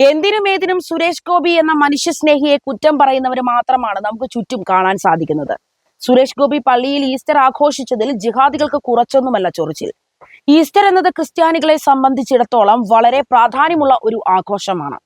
എന്തിനും ഏതിനും സുരേഷ് ഗോപി എന്ന മനുഷ്യസ്നേഹിയെ കുറ്റം പറയുന്നവർ മാത്രമാണ് നമുക്ക് ചുറ്റും കാണാൻ സാധിക്കുന്നത്. സുരേഷ് ഗോപി പള്ളിയിൽ ഈസ്റ്റർ ആഘോഷിച്ചതിൽ ജിഹാദികൾക്ക് കുറച്ചൊന്നുമല്ല ചൊറിച്ചിൽ. ഈസ്റ്റർ എന്നത് ക്രിസ്ത്യാനികളെ സംബന്ധിച്ചിടത്തോളം വളരെ പ്രാധാന്യമുള്ള ഒരു ആഘോഷമാണ്.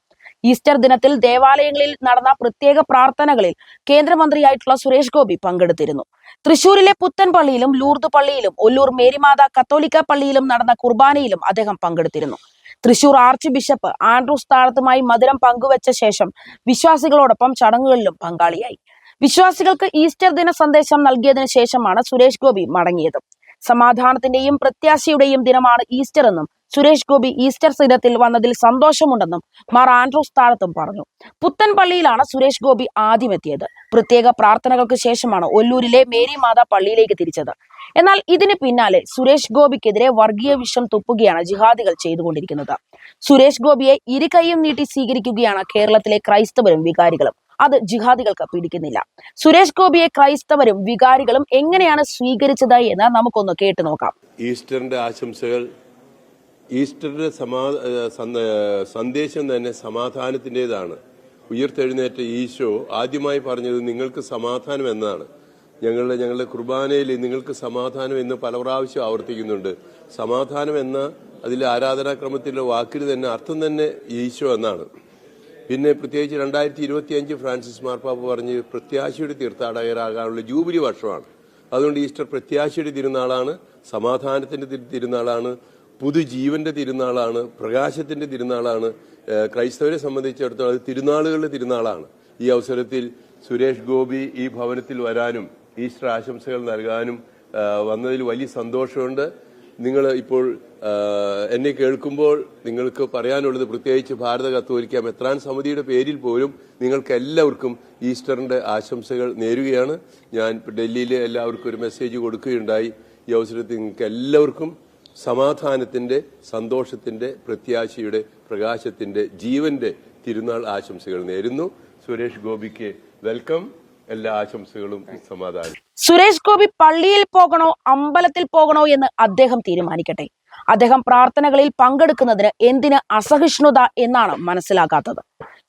ഈസ്റ്റർ ദിനത്തിൽ ദേവാലയങ്ങളിൽ നടന്ന പ്രത്യേക പ്രാർത്ഥനകളിൽ കേന്ദ്രമന്ത്രിയായിട്ടുള്ള സുരേഷ് ഗോപി പങ്കെടുത്തിരുന്നു. തൃശൂരിലെ പുത്തൻ പള്ളിയിലും ലൂർദ് പള്ളിയിലും ഒല്ലൂർ മേരിമാത കത്തോലിക്ക പള്ളിയിലും നടന്ന കുർബാനയിലും അദ്ദേഹം പങ്കെടുത്തിരുന്നു. തൃശൂർ ആർച്ച് ബിഷപ്പ് ആൻഡ്രൂസ് താഴത്തുമായി മധുരം പങ്കുവച്ച ശേഷം വിശ്വാസികളോടൊപ്പം ചടങ്ങുകളിലും പങ്കാളിയായി. വിശ്വാസികൾക്ക് ഈസ്റ്റർ ദിന സന്ദേശം നൽകിയതിനു ശേഷമാണ് സുരേഷ് ഗോപി മടങ്ങിയത്. സമാധാനത്തിന്റെയും പ്രത്യാശയുടെയും ദിനമാണ് ഈസ്റ്റർ എന്നും സുരേഷ് ഗോപി ഈസ്റ്റർ സിനത്തിൽ വന്നതിൽ സന്തോഷമുണ്ടെന്നും മാർ ആൻഡ്രൂസ് താഴത്തും പറഞ്ഞു. പുത്തൻ പള്ളിയിലാണ് സുരേഷ് ഗോപി ആദ്യം എത്തിയത് പ്രത്യേക പ്രാർത്ഥനകൾക്ക് ശേഷമാണ് ഒല്ലൂരിലെ മേരി മാതാ പള്ളിയിലേക്ക് തിരിച്ചത്. എന്നാൽ ഇതിന് പിന്നാലെ സുരേഷ് ഗോപിക്കെതിരെ വർഗീയ വിഷം തുപ്പുകയാണ് ജിഹാദികൾ ചെയ്തുകൊണ്ടിരിക്കുന്നത്. സുരേഷ് ഗോപിയെ ഇരുകൈയും നീട്ടി സ്വീകരിക്കുകയാണ് കേരളത്തിലെ ക്രൈസ്തവരും വികാരികളും. അത് ജിഹാദികൾക്ക് പിടിക്കുന്നില്ല. സുരേഷ് ഗോപിയെ ക്രൈസ്തവരും വികാരികളും എങ്ങനെയാണ് സ്വീകരിച്ചത് എന്ന് നമുക്കൊന്ന് കേട്ടു നോക്കാം. ഈസ്റ്ററിന്റെ ആശംസകൾ ഈസ്റ്ററിന്റെ സമാ സന്ദേശം തന്നെ സമാധാനത്തിന്റെതാണ്. ഉയർത്തെഴുന്നേറ്റ ഈശോ ആദ്യമായി പറഞ്ഞത് നിങ്ങൾക്ക് സമാധാനം എന്നാണ്. ഞങ്ങളുടെ ഞങ്ങളുടെ കുർബാനയിൽ നിങ്ങൾക്ക് സമാധാനം എന്ന് പല പ്രാവശ്യം ആവർത്തിക്കുന്നുണ്ട്. സമാധാനം എന്ന അതിലെ ആരാധനാക്രമത്തിലെ വാക്കിന് തന്നെ അർത്ഥം തന്നെ ഈശോ എന്നാണ്. പിന്നെ പ്രത്യേകിച്ച് രണ്ടായിരത്തി ഇരുപത്തി അഞ്ച് ഫ്രാൻസിസ് മാർപ്പാപ്പ പറഞ്ഞ് പ്രത്യാശയുടെ തീർത്ഥാടകരാകാനുള്ള ജൂബിലി വർഷമാണ്. അതുകൊണ്ട് ഈസ്റ്റർ പ്രത്യാശയുടെ തിരുനാളാണ് സമാധാനത്തിന്റെ തിരു- തിരുനാളാണ്. പുതുജീവന്റെ തിരുനാളാണ് പ്രകാശത്തിന്റെ തിരുനാളാണ് ക്രൈസ്തവരെ സംബന്ധിച്ചിടത്തോളം അത് തിരുനാളുകളുടെ തിരുനാളാണ്. ഈ അവസരത്തിൽ സുരേഷ് ഗോപി ഈ ഭവനത്തിൽ വരാനും ഈസ്റ്റർ ആശംസകൾ നൽകാനും വന്നതിൽ വലിയ സന്തോഷമുണ്ട്. നിങ്ങൾ ഇപ്പോൾ എന്നെ കേൾക്കുമ്പോൾ നിങ്ങൾക്ക് പറയാനുള്ളത് പ്രത്യേകിച്ച് ഭാരത കത്തോലിക്ക മെത്രാൻ സമിതിയുടെ പേരിൽ പോലും നിങ്ങൾക്ക് എല്ലാവർക്കും ഈസ്റ്ററിന്റെ ആശംസകൾ നേരുകയാണ്. ഞാൻ ഡൽഹിയിലെ എല്ലാവർക്കും ഒരു മെസ്സേജ് കൊടുക്കുകയുണ്ടായി. ഈ അവസരത്തിൽ നിങ്ങൾക്ക് എല്ലാവർക്കും സമാധാനത്തിന്റെ സന്തോഷത്തിന്റെ പ്രത്യാശയുടെ പ്രകാശത്തിന്റെ ജീവന്റെ തിരുനാൾ ആശംസകൾ നേരുന്നു. സുരേഷ് ഗോപിക്ക് വെൽക്കം. എല്ലാ ആശംസകളും സമാധാനം. സുരേഷ് ഗോപി പള്ളിയിൽ പോകണോ അമ്പലത്തിൽ പോകണോ എന്ന് അദ്ദേഹം തീരുമാനിക്കട്ടെ. അദ്ദേഹം പ്രാർത്ഥനകളിൽ പങ്കെടുക്കുന്നതിന് എന്തിന് അസഹിഷ്ണുത എന്നാണ് മനസ്സിലാക്കാത്തത്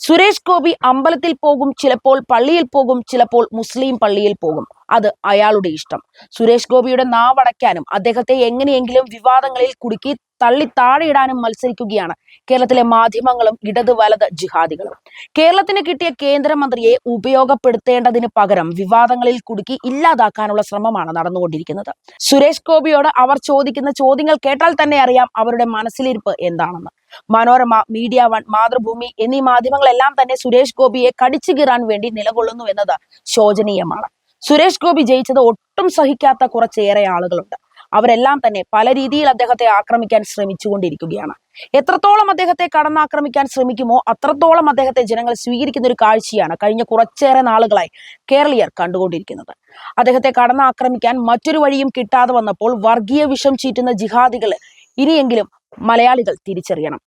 സുരേഷ് ഗോപി അമ്പലത്തിൽ പോകും ചിലപ്പോൾ പള്ളിയിൽ പോകും ചിലപ്പോൾ മുസ്ലിം പള്ളിയിൽ പോകും. അത് അയാളുടെ ഇഷ്ടം. സുരേഷ് ഗോപിയുടെ നാവടയ്ക്കാനും അദ്ദേഹത്തെ എങ്ങനെയെങ്കിലും വിവാദങ്ങളിൽ കുടുക്കി തള്ളി താഴെയിടാനും മത്സരിക്കുകയാണ് കേരളത്തിലെ മാധ്യമങ്ങളും ഇടത് വലത് ജിഹാദികളും. കേരളത്തിന് കിട്ടിയ കേന്ദ്രമന്ത്രിയെ ഉപയോഗപ്പെടുത്തേണ്ടതിന് പകരം വിവാദങ്ങളിൽ കുടുക്കി ഇല്ലാതാക്കാനുള്ള ശ്രമമാണ് നടന്നുകൊണ്ടിരിക്കുന്നത്. സുരേഷ് ഗോപിയോട് അവർ ചോദിക്കുന്ന ചോദ്യങ്ങൾ കേട്ടാൽ തന്നെ അറിയാം അവരുടെ മനസ്സിലിരിപ്പ് എന്താണെന്ന്. മനോരമ മീഡിയ വൺ മാതൃഭൂമി എന്നീ മാധ്യമങ്ങളെല്ലാം തന്നെ സുരേഷ് ഗോപിയെ കടിച്ചു കീറാൻ വേണ്ടി നിലകൊള്ളുന്നു എന്നത് ശോചനീയമാണ്. സുരേഷ് ഗോപി ജയിച്ചത് ഒട്ടും സഹിക്കാത്ത കുറച്ചേറെ ആളുകളുണ്ട്. അവരെല്ലാം തന്നെ പല രീതിയിൽ അദ്ദേഹത്തെ ആക്രമിക്കാൻ ശ്രമിച്ചുകൊണ്ടിരിക്കുകയാണ്. എത്രത്തോളം അദ്ദേഹത്തെ കടന്നാക്രമിക്കാൻ ശ്രമിക്കുമോ അത്രത്തോളം അദ്ദേഹത്തെ ജനങ്ങൾ സ്വീകരിക്കുന്ന ഒരു കാഴ്ചയാണ് കഴിഞ്ഞ കുറച്ചേറെ നാളുകളായി കേരളീയർ കണ്ടുകൊണ്ടിരിക്കുന്നത്. അദ്ദേഹത്തെ കടന്നാക്രമിക്കാൻ മറ്റൊരു വഴിയും കിട്ടാതെ വന്നപ്പോൾ വർഗീയ വിഷം ചീറ്റുന്ന ജിഹാദികൾ ഇനിയെങ്കിലും മലയാളികൾ തിരിച്ചറിയണം.